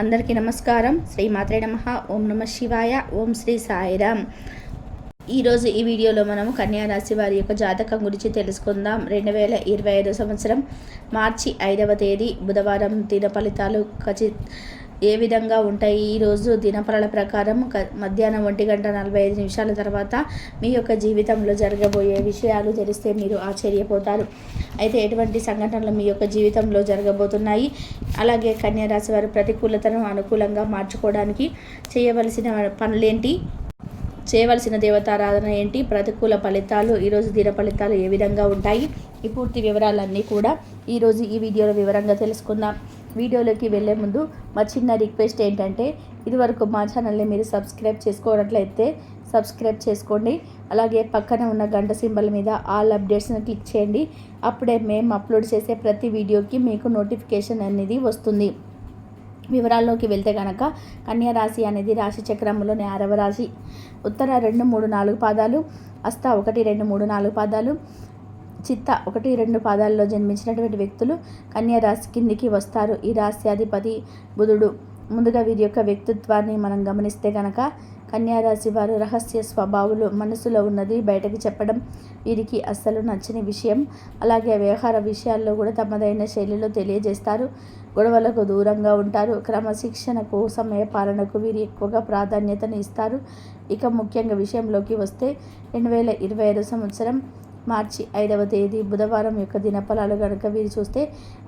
అందరికీ నమస్కారం. శ్రీ మాత్రే నమ. ఓం నమ శివాయ. ఓం శ్రీ సాయిరామ్. ఈరోజు ఈ వీడియోలో మనము కన్యా రాశి వారి యొక్క జాతకం గురించి తెలుసుకుందాం. రెండు వేల ఇరవై ఐదు సంవత్సరం మార్చి ఐదవ తేదీ బుధవారం దిన ఫలితాలు ఖచ్చిత ఏ విధంగా ఉంటాయి? ఈరోజు దినఫలాల ప్రకారం మధ్యాహ్నం ఒంటి గంట నలభై ఐదు నిమిషాల తర్వాత మీ యొక్క జీవితంలో జరగబోయే విషయాలు తెలిస్తే మీరు ఆశ్చర్యపోతారు. అయితే ఎటువంటి సంఘటనలు మీ యొక్క జీవితంలో జరగబోతున్నాయి? అలాగే కన్యారాశి వారు ప్రతికూలతను అనుకూలంగా మార్చుకోవడానికి చేయవలసిన పనులేంటి? చేయవలసిన దేవతారాధన ఏంటి? ప్రతికూల ఫలితాలు ఈరోజు దిన ఫలితాలు ఏ విధంగా ఉంటాయి? ఈ పూర్తి వివరాలన్నీ కూడా ఈరోజు ఈ వీడియోలో వివరంగా తెలుసుకుందాం. వీడియోలోకి వెళ్ళే ముందు మా చిన్న రిక్వెస్ట్ ఏంటంటే ఇదివరకు మా ఛానల్ని మీరు సబ్స్క్రైబ్ చేసుకోనట్లయితే సబ్స్క్రైబ్ చేసుకోండి. అలాగే పక్కన ఉన్న గంట సింబల్ మీద ఆల్ అప్డేట్స్ని క్లిక్ చేయండి. అప్పుడే మేము అప్లోడ్ చేసే ప్రతి వీడియోకి మీకు నోటిఫికేషన్ అనేది వస్తుంది. వివరాల్లోకి వెళ్తే కనుక కన్యా రాశి అనేది రాశి చక్రంలోని ఆరవ రాశి. ఉత్తర రెండు మూడు నాలుగు పాదాలు అస్త ఒకటి రెండు మూడు నాలుగు పాదాలు చిత్త ఒకటి రెండు పాదాల్లో జన్మించినటువంటి వ్యక్తులు కన్యా రాశి కిందికి వస్తారు. ఈ రాశి అధిపతి బుధుడు. ముందుగా వీరి యొక్క వ్యక్తిత్వాన్ని మనం గమనిస్తే కనుక కన్యారాశి వారు రహస్య స్వభావులు మనసులో ఉన్నది బయటకు చెప్పడం వీరికి అస్సలు నచ్చని విషయం. అలాగే వ్యవహార విషయాల్లో కూడా తమదైన శైలిలో తెలియజేస్తారు. గొడవలకు దూరంగా ఉంటారు. క్రమశిక్షణకు సమయ పాలనకు వీరు ఎక్కువగా ప్రాధాన్యతను ఇస్తారు? ఇక ముఖ్యంగా విషయంలోకి వస్తే రెండు వేల ఇరవై ఐదు సంవత్సరం మార్చి ఐదవ తేదీ బుధవారం యొక్క దినఫలాలు కనుక వీరు చూస్తే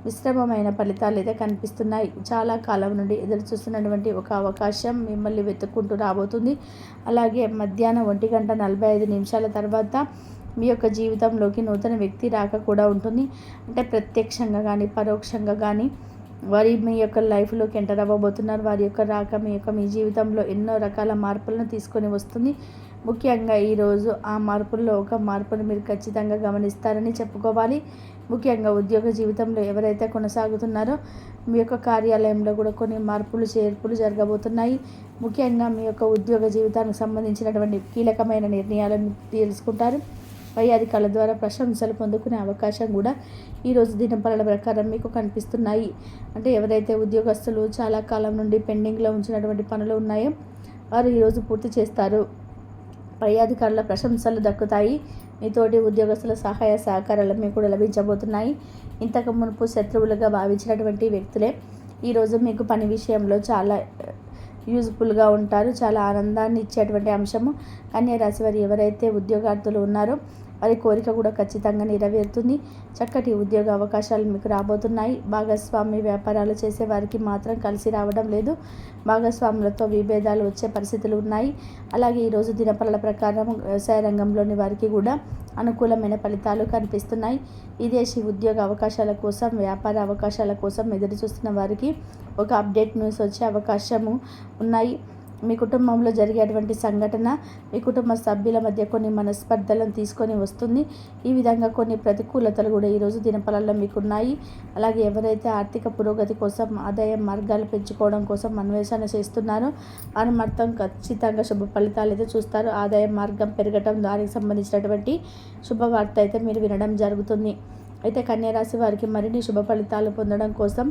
మిశ్రమమైన ఫలితాలు అయితే కనిపిస్తున్నాయి. చాలా కాలం నుండి ఎదురు చూస్తున్నటువంటి ఒక అవకాశం మిమ్మల్ని వెతుక్కుంటూ రాబోతుంది. అలాగే మధ్యాహ్నం ఒంటి గంట నలభై ఐదు నిమిషాల తర్వాత మీ యొక్క జీవితంలోకి నూతన వ్యక్తి రాక కూడా ఉంటుంది. అంటే ప్రత్యక్షంగా కానీ పరోక్షంగా కానీ వారి మీ యొక్క లైఫ్లోకి ఎంటర్ అవ్వబోతున్నారు. వారి యొక్క రాక మీ యొక్క మీ జీవితంలో ఎన్నో రకాల మార్పులను తీసుకొని వస్తుంది. ముఖ్యంగా ఈరోజు ఆ మార్పుల్లో ఒక మార్పును మీరు ఖచ్చితంగా గమనిస్తారని చెప్పుకోవాలి. ముఖ్యంగా ఉద్యోగ జీవితంలో ఎవరైతే కొనసాగుతున్నారో మీ యొక్క కార్యాలయంలో కూడా కొన్ని మార్పులు చేర్పులు జరగబోతున్నాయి. ముఖ్యంగా మీ యొక్క ఉద్యోగ జీవితానికి సంబంధించినటువంటి కీలకమైన నిర్ణయాలను తెలుసుకుంటారు పై అధికారుల ద్వారా ప్రశంసలు పొందుకునే అవకాశం కూడా ఈరోజు దినపలల ప్రకారం మీకు కనిపిస్తున్నాయి. అంటే ఎవరైతే ఉద్యోగస్తులు చాలా కాలం నుండి పెండింగ్లో ఉంచినటువంటి పనులు ఉన్నాయో వారు ఈరోజు పూర్తి చేస్తారు. పై అధికారుల ప్రశంసలు దక్కుతాయి. మీతోటి ఉద్యోగస్తుల సహాయ సహకారాలు మీకు కూడా లభించబోతున్నాయి. ఇంతకు మునుపు శత్రువులుగా భావించినటువంటి వ్యక్తులే ఈరోజు మీకు పని విషయంలో చాలా యూజ్ఫుల్గా ఉంటారు. చాలా ఆనందాన్ని ఇచ్చేటువంటి అంశము. కన్యా రాశి వారు ఎవరైతే ఉద్యోగార్థులు ఉన్నారో వారి కోరిక కూడా ఖచ్చితంగా నెరవేరుతుంది. చక్కటి ఉద్యోగ అవకాశాలు మీకు రాబోతున్నాయి. భాగస్వామి వ్యాపారాలు చేసే వారికి మాత్రం కలిసి రావడం లేదు. భాగస్వాములతో విభేదాలు వచ్చే పరిస్థితులు ఉన్నాయి. అలాగే ఈరోజు దినపరల ప్రకారం వ్యవసాయ రంగంలోని వారికి కూడా అనుకూలమైన ఫలితాలు కనిపిస్తున్నాయి. విదేశీ ఉద్యోగ అవకాశాల కోసం వ్యాపార అవకాశాల కోసం ఎదురు చూస్తున్న వారికి ఒక అప్డేట్ న్యూస్ వచ్చే అవకాశము ఉన్నాయి. మీ కుటుంబంలో జరిగేటువంటి సంఘటన మీ కుటుంబ సభ్యుల మధ్య కొన్ని మనస్పర్ధలను తీసుకొని వస్తుంది. ఈ విధంగా కొన్ని ప్రతికూలతలు కూడా ఈరోజు దినఫలాల్లో మీకు ఉన్నాయి అలాగే ఎవరైతే ఆర్థిక పురోగతి కోసం ఆదాయ మార్గాలు పెంచుకోవడం కోసం అన్వేషణ చేస్తున్నారో వారు మొత్తం ఖచ్చితంగా శుభ ఫలితాలు అయితే చూస్తారు. ఆదాయ మార్గం పెరగటం దానికి సంబంధించినటువంటి శుభవార్త అయితే మీరు వినడం జరుగుతుంది. అయితే కన్యారాశి వారికి మరిన్ని శుభ ఫలితాలు పొందడం కోసం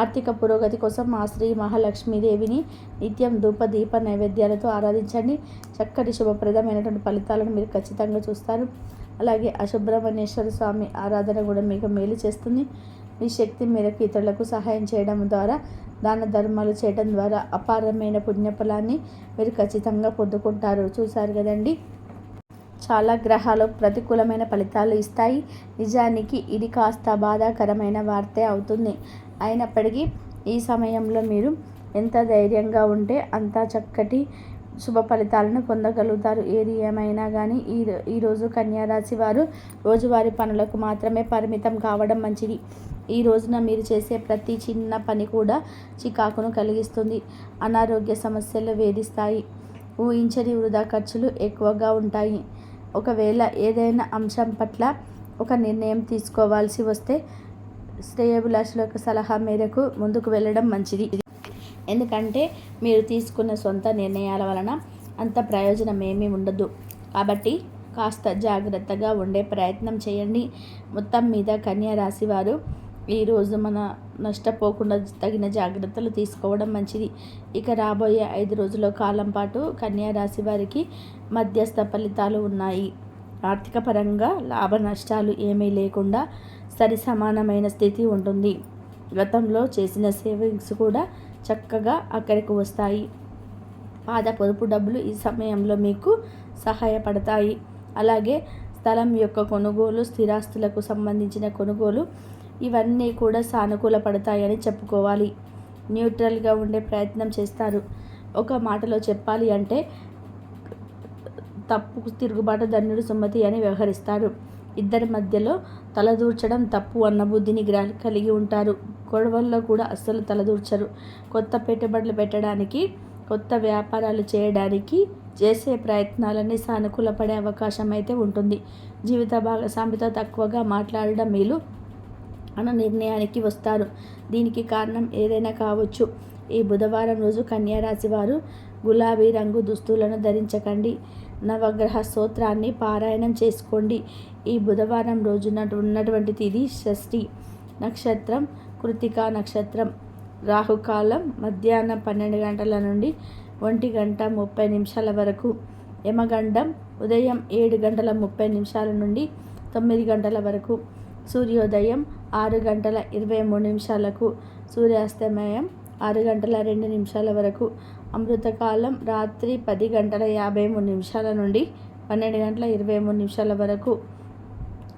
ఆర్థిక పురోగతి కోసం మా శ్రీ మహాలక్ష్మీదేవిని నిత్యం ధూప దీప నైవేద్యాలతో ఆరాధించండి. చక్కటి శుభప్రదమైనటువంటి ఫలితాలను మీరు ఖచ్చితంగా చూస్తారు. అలాగే అశుభ్రమణేశ్వర స్వామి ఆరాధన కూడా మీకు మేలు చేస్తుంది. మీ శక్తి మేరకు ఇతరులకు సహాయం చేయడం ద్వారా దాన ధర్మాలు చేయడం ద్వారా అపారమైన పుణ్యఫలాన్ని మీరు ఖచ్చితంగా పొందుకుంటారు. చూశారు కదండి? చాలా గ్రహాలు ప్రతికూలమైన ఫలితాలు ఇస్తాయి. నిజానికి ఇది కాస్త బాధాకరమైన వార్తే అవుతుంది. అయినప్పటికీ ఈ సమయంలో మీరు ఎంత ధైర్యంగా ఉంటే అంత చక్కటి శుభ ఫలితాలను పొందగలుగుతారు. ఏది ఏమైనా కానీ ఈ ఈరోజు కన్యారాశి వారు రోజువారి పనులకు మాత్రమే పరిమితం కావడం మంచిది. ఈ రోజున మీరు చేసే ప్రతి చిన్న పని కూడా చికాకును కలిగిస్తుంది. అనారోగ్య సమస్యలు వేధిస్తాయి. ఊహించని వృధా ఖర్చులు ఎక్కువగా ఉంటాయి. ఒకవేళ ఏదైనా అంశం పట్ల ఒక నిర్ణయం తీసుకోవాల్సి వస్తే శ్రేయభిలాషుల యొక్క సలహా మేరకు ముందుకు వెళ్ళడం మంచిది. ఎందుకంటే మీరు తీసుకున్న సొంత నిర్ణయాల వలన అంత ప్రయోజనం ఏమీ ఉండదు. కాబట్టి కాస్త జాగ్రత్తగా ఉండే ప్రయత్నం చేయండి. మొత్తం మీద కన్యా రాశి వారు ఈరోజు మన నష్టపోకుండా తగిన జాగ్రత్తలు తీసుకోవడం మంచిది. ఇక రాబోయే ఐదు రోజుల కాలం పాటు కన్యా రాశి వారికి మధ్యస్థ ఫలితాలు ఉన్నాయి. ఆర్థిక పరంగా లాభ నష్టాలు ఏమీ లేకుండా సరి సమానమైన స్థితి ఉంటుంది. గతంలో చేసిన సేవింగ్స్ కూడా చక్కగా అక్కడికి వస్తాయి. పాద పొదుపు డబ్బులు ఈ సమయంలో మీకు సహాయపడతాయి. అలాగే స్థలం యొక్క కొనుగోలు స్థిరాస్తులకు సంబంధించిన కొనుగోలు ఇవన్నీ కూడా సానుకూల పడతాయని చెప్పుకోవాలి. న్యూట్రల్గా ఉండే ప్రయత్నం చేస్తారు. ఒక మాటలో చెప్పాలి అంటే తప్పు తిరుగుబాటు ధన్యుడు సుమతి అని వ్యవహరిస్తారు. ఇద్దరి మధ్యలో తలదూర్చడం తప్పు అన్న బుద్ధిని గ్రా కలిగి ఉంటారు. గొడవల్లో కూడా అస్సలు తలదూర్చరు. కొత్త పెట్టుబడులు పెట్టడానికి కొత్త వ్యాపారాలు చేయడానికి చేసే ప్రయత్నాలన్నీ సానుకూలపడే అవకాశం అయితే ఉంటుంది. జీవిత భాగస్వామితో తక్కువగా మాట్లాడడం మీరు అన్న నిర్ణయానికి వస్తారు. దీనికి కారణం ఏదైనా కావచ్చు. ఈ బుధవారం రోజు కన్యారాశి వారు గులాబీ రంగు దుస్తులను ధరించకండి. నవగ్రహ స్తోత్రాన్ని పారాయణం చేసుకోండి. ఈ బుధవారం రోజున ఉన్నటువంటి తిది షష్ఠి నక్షత్రం కృతికా నక్షత్రం రాహుకాలం మధ్యాహ్నం పన్నెండు గంటల నుండి ఒంటి గంట ముప్పై నిమిషాల వరకు యమగండం ఉదయం ఏడు గంటల ముప్పై నిమిషాల నుండి తొమ్మిది గంటల వరకు సూర్యోదయం ఆరు గంటల ఇరవై మూడు నిమిషాలకు సూర్యాస్తమయం ఆరు గంటల రెండు నిమిషాల వరకు. అమృతకాలం రాత్రి పది గంటల యాభై మూడు నిమిషాల నుండి పన్నెండు గంటల ఇరవై మూడు నిమిషాల వరకు.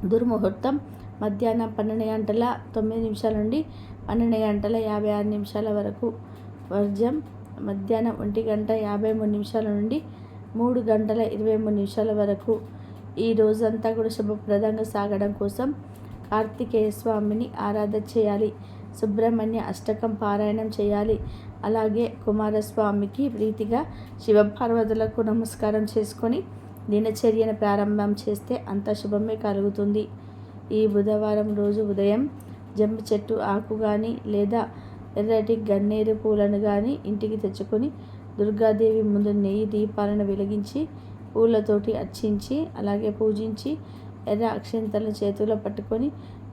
దుర్ముహూర్తం మధ్యాహ్నం పన్నెండు గంటల తొమ్మిది నిమిషాల నుండి పన్నెండు గంటల యాభై ఆరు నిమిషాల వరకు. వర్జం మధ్యాహ్నం ఒంటి గంట యాభై మూడు నిమిషాల నుండి మూడు గంటల ఇరవై మూడు నిమిషాల వరకు. ఈ రోజంతా కూడా శుభప్రదంగా సాగడం కోసం కార్తికేయ స్వామిని ఆరాధన చేయాలి. సుబ్రహ్మణ్య అష్టకం పారాయణం చేయాలి. అలాగే కుమారస్వామికి ప్రీతిగా శివపార్వతులకు నమస్కారం చేసుకొని దినచర్యను ప్రారంభం చేస్తే అంత శుభమే కలుగుతుంది. ఈ బుధవారం రోజు ఉదయం జమ్మి చెట్టు ఆకు కానీ లేదా ఎర్రటి గన్నేరు పూలను కానీ ఇంటికి తెచ్చుకొని దుర్గాదేవి ముందు నెయ్యి దీపాలను వెలిగించి పూలతోటి అర్చించి అలాగే పూజించి ఎర్ర అక్షంతల చేతిలో పట్టుకొని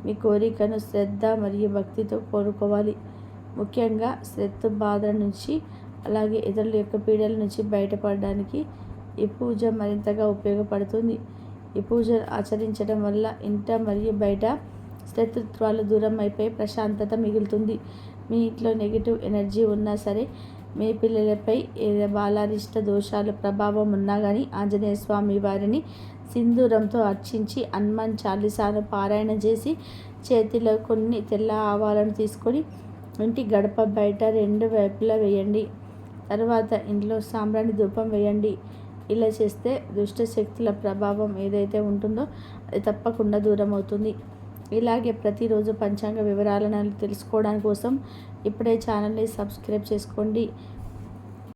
మీ కోరికను శ్రద్ధ మరియు భక్తితో కోరుకోవాలి. ముఖ్యంగా శ్రద్ధ బాధ నుంచి అలాగే ఇతరుల యొక్క పీడల నుంచి బయటపడడానికి ఈ పూజ మరింతగా ఉపయోగపడుతుంది. ఈ పూజ ఆచరించడం వల్ల ఇంట మరియు బయట శత్రుత్వాలు దూరం అయిపోయి ప్రశాంతత మిగులుతుంది. మీ ఇంట్లో నెగిటివ్ ఎనర్జీ ఉన్నా సరే మీ పిల్లలపై బాలారిష్ట దోషాలు ప్రభావం ఉన్నా కానీ ఆంజనేయ స్వామి వారిని సింధూరంతో అర్చించి హనుమాన్ చాలీసాను పారాయణ చేసి చేతిలో కొన్ని తెల్ల ఆవాలను తీసుకొని ఇంటి గడప బయట రెండు వైపులా వేయండి. తర్వాత ఇంట్లో సాంబ్రాణి ధూపం వేయండి. ఇలా చేస్తే దుష్ట శక్తుల ప్రభావం ఏదైతే ఉంటుందో అది తప్పకుండా దూరం అవుతుంది ఇలాగే ప్రతిరోజు పంచాంగ వివరాలను తెలుసుకోవడానికి కోసం ఇప్పుడే ఛానల్ని సబ్స్క్రైబ్ చేసుకోండి.